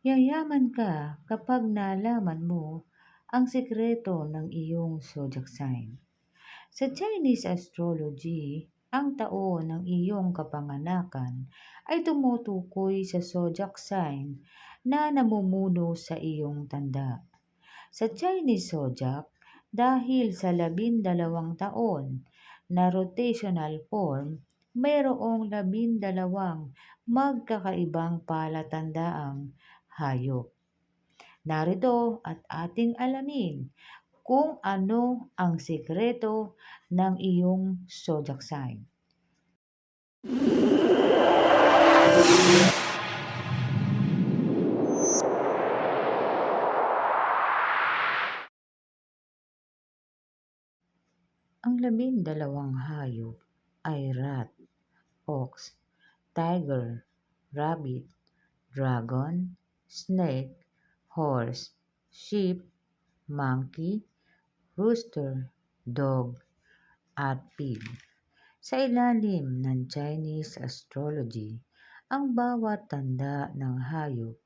Yayaman ka kapag nalaman mo ang sikreto ng iyong zodiac sign. Sa Chinese astrology, ang taon ng iyong kapanganakan ay tumutukoy sa zodiac sign na namumuno sa iyong tanda. Sa Chinese zodiac, dahil sa labindalawang taon na rotational form, mayroong labindalawang magkakaibang palatandaang hayop. Narito at ating alamin kung ano ang sekreto ng iyong zodiac sign. Ang labindalawang hayop ay rat, ox, tiger, rabbit, dragon, snake, horse, sheep, monkey, rooster, dog, at pig. Sa ilalim ng Chinese astrology, ang bawat tanda ng hayop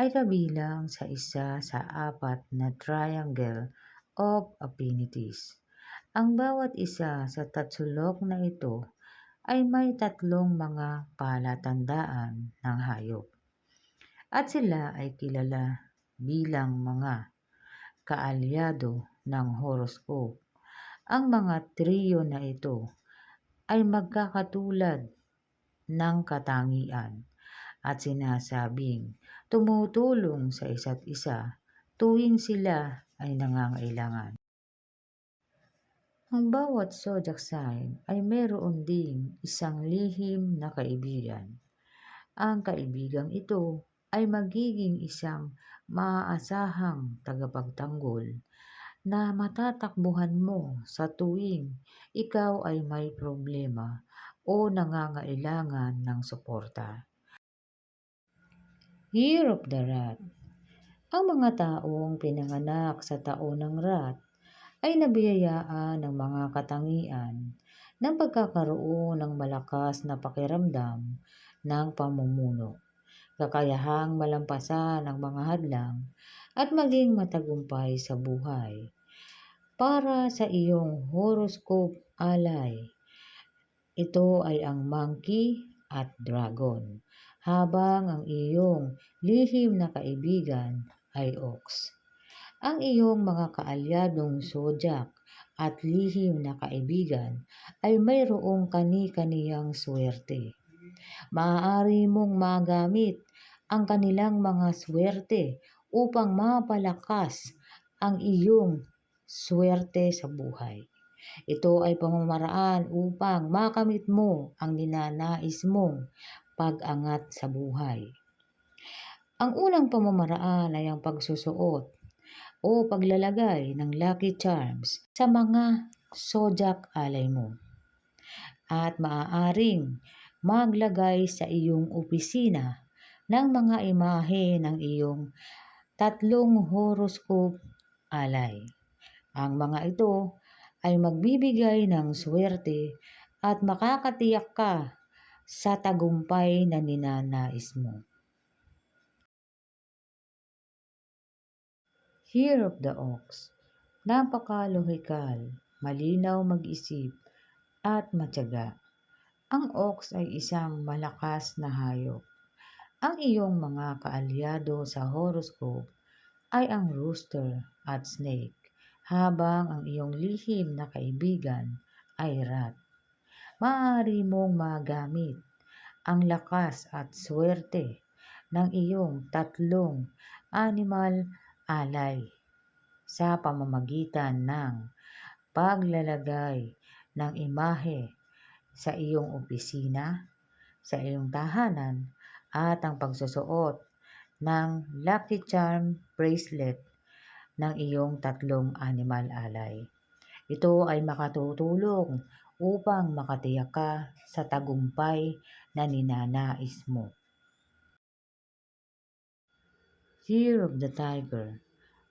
ay kabilang sa isa sa apat na triangle of affinities. Ang bawat isa sa tatsulok na ito ay may tatlong mga palatandaan ng hayop. At sila ay kilala bilang mga kaalyado ng horoscope. Ang mga trio na ito ay magkakatulad ng katangian at sinasabing tumutulong sa isa't isa tuwing sila ay nangangailangan. Ang bawat zodiac sign ay mayroon ding isang lihim na kaibigan. Ang kaibigang ito ay magiging isang maaasahang tagapagtanggol na matatakbuhan mo sa tuwing ikaw ay may problema o nangangailangan ng suporta. Year of the Rat Ang mga taong pinanganak sa taon ng rat ay nabiyayaan ng mga katangian ng pagkakaroon ng malakas na pakiramdam ng pamumuno, kakayahang malampasan ang mga hadlang at maging matagumpay sa buhay. Para sa iyong horoscope alay, ito ay ang monkey at dragon, habang ang iyong lihim na kaibigan ay ox. Ang iyong mga kaalyadong zodiac at lihim na kaibigan ay mayroong kani-kaniyang swerte. Maaari mong magamit ang kanilang mga swerte upang mapalakas ang iyong swerte sa buhay. Ito ay pamamaraan upang makamit mo ang ninanais mong pag-angat sa buhay. Ang unang pamamaraan ay ang pagsusuot o paglalagay ng lucky charms sa mga zodiac alay mo. At maaaring maglagay sa iyong opisina ng mga imahe ng iyong tatlong horoscope alay. Ang mga ito ay magbibigay ng swerte at makakatiyak ka sa tagumpay na ninanais mo. Year of the Ox. Napakalohikal, malinaw mag-isip, at matyaga. Ang ox ay isang malakas na hayop. Ang iyong mga kaalyado sa horoscope ay ang rooster at snake, habang ang iyong lihim na kaibigan ay rat. Maaari mong magamit ang lakas at swerte ng iyong tatlong animal alay sa pamamagitan ng paglalagay ng imahe sa iyong opisina, sa iyong tahanan, at ang pagsusuot ng Lucky Charm bracelet ng iyong tatlong animal alay. Ito ay makatutulong upang makatiyak ka sa tagumpay na ninanais mo. Year of the Tiger.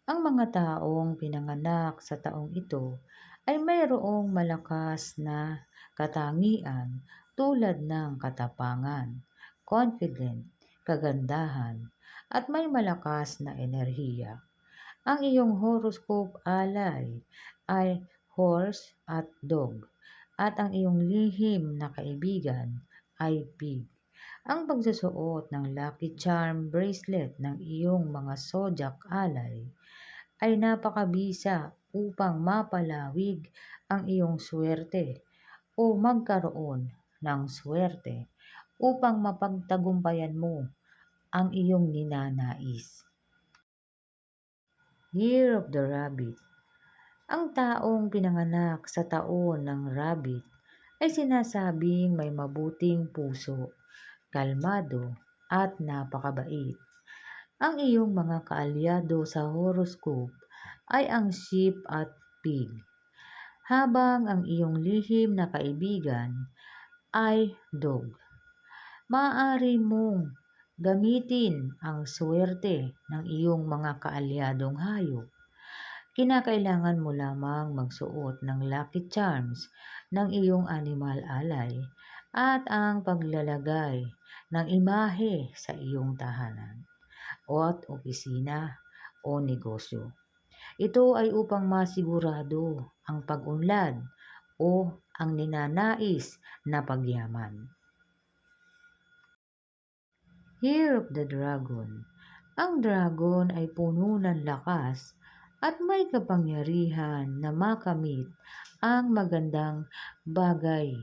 Ang mga taong pinanganak sa taong ito ay mayroong malakas na katangian tulad ng katapangan, confident, kagandahan, at may malakas na enerhiya. Ang iyong horoscope alay ay horse at dog at ang iyong lihim na kaibigan ay pig. Ang pagsusuot ng Lucky Charm bracelet ng iyong mga zodiac alay ay napakabisa upang mapalawig ang iyong swerte o magkaroon ng swerte upang mapagtagumpayan mo ang iyong ninanais. Year of the Rabbit Ang taong pinanganak sa taon ng rabbit ay sinasabing may mabuting puso, kalmado at napakabait. Ang iyong mga kaalyado sa horoscope ay ang sheep at pig, habang ang iyong lihim na kaibigan ay dog. Maaari mong gamitin ang swerte ng iyong mga kaalyadong hayop kinakailangan mo lamang magsuot ng lucky charms ng iyong animal alay at ang paglalagay ng imahe sa iyong tahanan o at opisina o negosyo. Ito ay upang masigurado ang pag-unlad o ang ninanais na pagyaman. Year of the Dragon Ang dragon ay puno ng lakas at may kapangyarihan na makamit ang magandang bagay.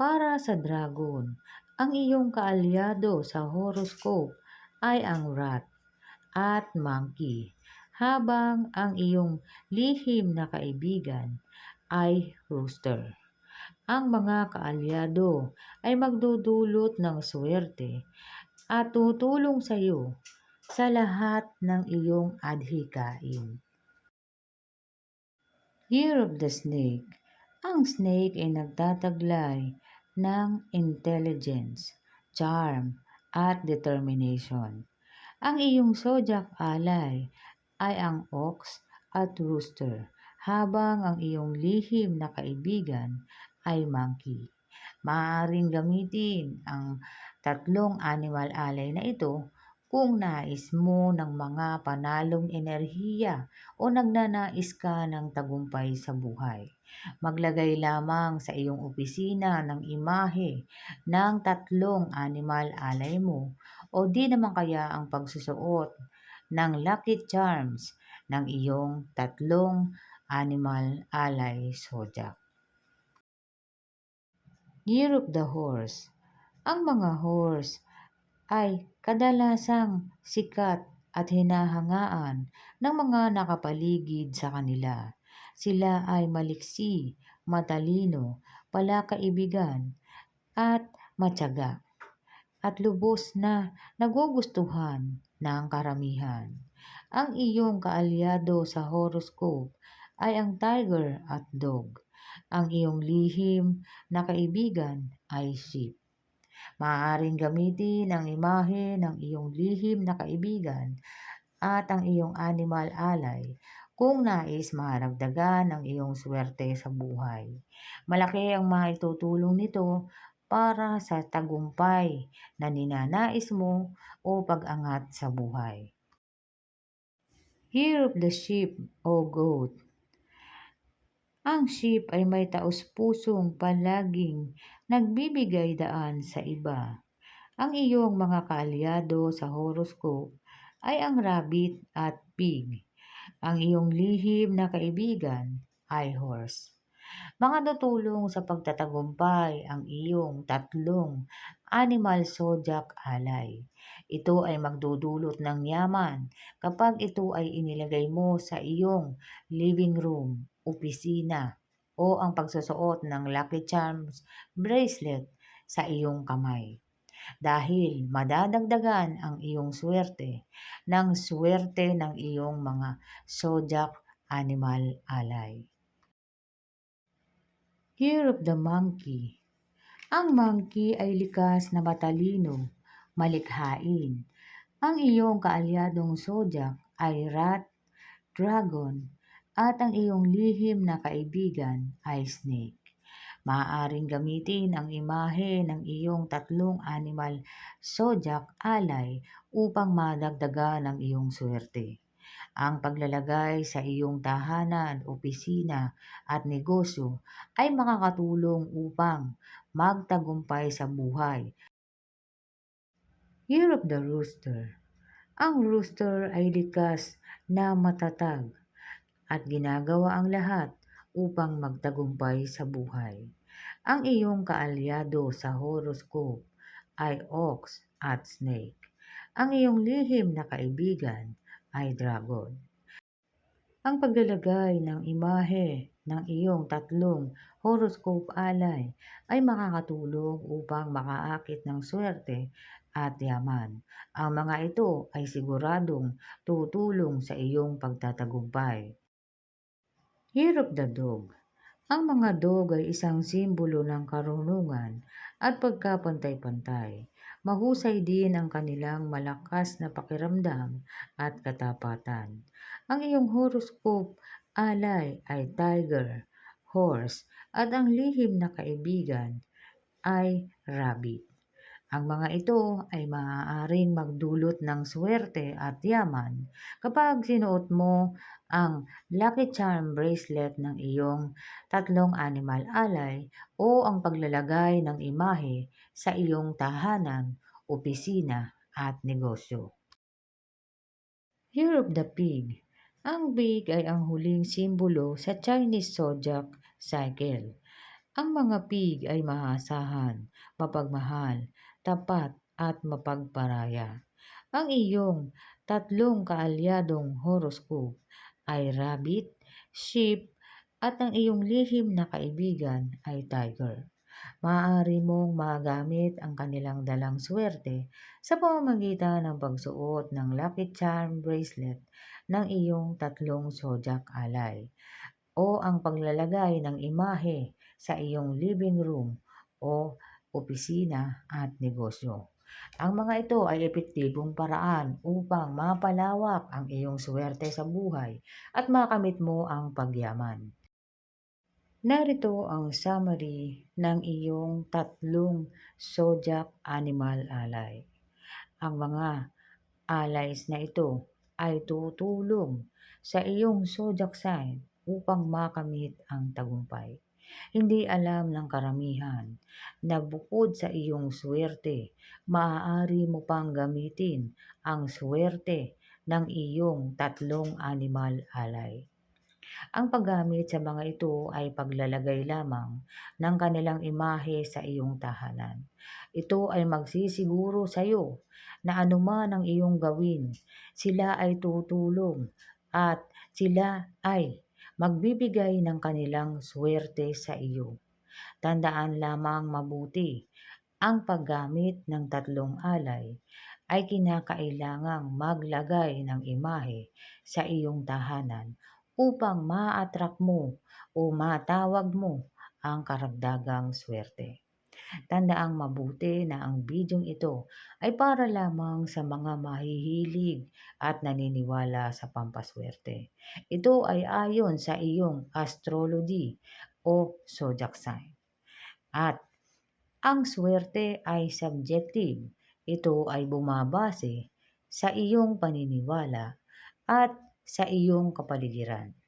Para sa dragon, ang iyong kaalyado sa horoscope ay ang rat at monkey, habang ang iyong lihim na kaibigan ay rooster. Ang mga kaalyado ay magdudulot ng swerte at tutulong sa iyo sa lahat ng iyong adhikain. Year of the Snake Ang snake ay nagtataglay ng intelligence, charm, at determination. Ang iyong zodiac alay ay ang ox at rooster, habang ang iyong lihim na kaibigan ay monkey. Maaaring gamitin ang tatlong animal alay na ito kung nais mo ng mga panalong enerhiya o nagnanais ka ng tagumpay sa buhay. Maglagay lamang sa iyong opisina ng imahe ng tatlong animal alay mo o di naman kaya ang pagsusuot ng lucky charms ng iyong tatlong animal alay zodiac. Year the Horse Ang mga horse ay kadalasang sikat at hinahangaan ng mga nakapaligid sa kanila. Sila ay maliksi, matalino, palakaibigan, at matyaga, at lubos na nagugustuhan ng karamihan. Ang iyong kaalyado sa horoscope ay ang tiger at dog. Ang iyong lihim na kaibigan ay sheep. Maaaring gamitin ang imahe ng iyong lihim na kaibigan at ang iyong animal alay kung nais maragdagan ang iyong swerte sa buhay. Malaki ang maitutulong nito para sa tagumpay na ninanais mo o pag-angat sa buhay. Year of the sheep o goat ang sheep ay may taus-pusong palaging nagbibigay daan sa iba. Ang iyong mga kaalyado sa horoscope ay ang rabbit at pig. Ang iyong lihim na kaibigan ay horse. Mga tutulong sa pagtatagumpay ang iyong tatlong animal zodiac alay. Ito ay magdudulot ng yaman kapag ito ay inilagay mo sa iyong living room opisina o ang pagsusuot ng Lucky Charms bracelet sa iyong kamay. Dahil madadagdagan ang iyong swerte ng swerte ng iyong mga zodiac animal alay. Year of the Monkey Ang monkey ay likas na matalino, malikhain. Ang iyong kaalyadong zodiac ay rat, dragon, at ang iyong lihim na kaibigan ay snake. Maaaring gamitin ang imahe ng iyong tatlong animal zodiac alay upang madagdagan ang iyong swerte. Ang paglalagay sa iyong tahanan, opisina at negosyo ay makakatulong upang magtagumpay sa buhay. Year of the Rooster Ang rooster ay likas na matatag at ginagawa ang lahat upang magtagumpay sa buhay. Ang iyong kaalyado sa horoscope ay ox at snake. Ang iyong lihim na kaibigan ay dragon. Ang paglalagay ng imahe ng iyong tatlong horoscope alay ay makakatulong upang makaakit ng swerte at yaman. Ang mga ito ay siguradong tutulong sa iyong pagtatagumpay. Year of the Dog Ang mga dog ay isang simbolo ng karunungan at pagkapantay-pantay. Mahusay din ang kanilang malakas na pakiramdam at katapatan. Ang iyong horoscope alay ay tiger, horse, at ang lihim na kaibigan ay rabbit. Ang mga ito ay maaaring magdulot ng swerte at yaman kapag sinuot mo ang Lucky Charm bracelet ng iyong tatlong animal alay o ang paglalagay ng imahe sa iyong tahanan, opisina at negosyo. Year of the Pig Ang pig ay ang huling simbolo sa Chinese zodiac cycle. Ang mga pig ay maasahan, mapagmahal, tapat at mapagparaya. Ang iyong tatlong kaalyadong horoscope ay rabbit, sheep, at ang iyong lihim na kaibigan ay tiger. Maaari mong magamit ang kanilang dalang swerte sa pamamagitan ng pagsuot ng Lucky Charm bracelet ng iyong tatlong zodiac alay o ang paglalagay ng imahe sa iyong living room o opisina at negosyo. Ang mga ito ay epektibong paraan upang mapalawak ang iyong swerte sa buhay at makamit mo ang pagyaman. Narito ang summary ng iyong tatlong zodiac animal alay. Ang mga alays na ito ay tutulong sa iyong zodiac sign upang makamit ang tagumpay. Hindi alam ng karamihan na bukod sa iyong swerte, maaari mo pang gamitin ang swerte ng iyong tatlong animal alay. Ang paggamit sa mga ito ay paglalagay lamang ng kanilang imahe sa iyong tahanan. Ito ay magsisiguro sa iyo na anuman ang iyong gawin, sila ay tutulong at sila ay magbibigay ng kanilang swerte sa iyo. Tandaan lamang mabuti, ang paggamit ng tatlong alay ay kinakailangang maglagay ng imahe sa iyong tahanan upang ma-attract mo o matawag mo ang karagdagang swerte. Tandaang mabuti na ang bidyong ito ay para lamang sa mga mahihilig at naniniwala sa pampaswerte. Ito ay ayon sa iyong astrology o zodiac sign. At ang swerte ay subjective. Ito ay bumabase sa iyong paniniwala at sa iyong kapaligiran.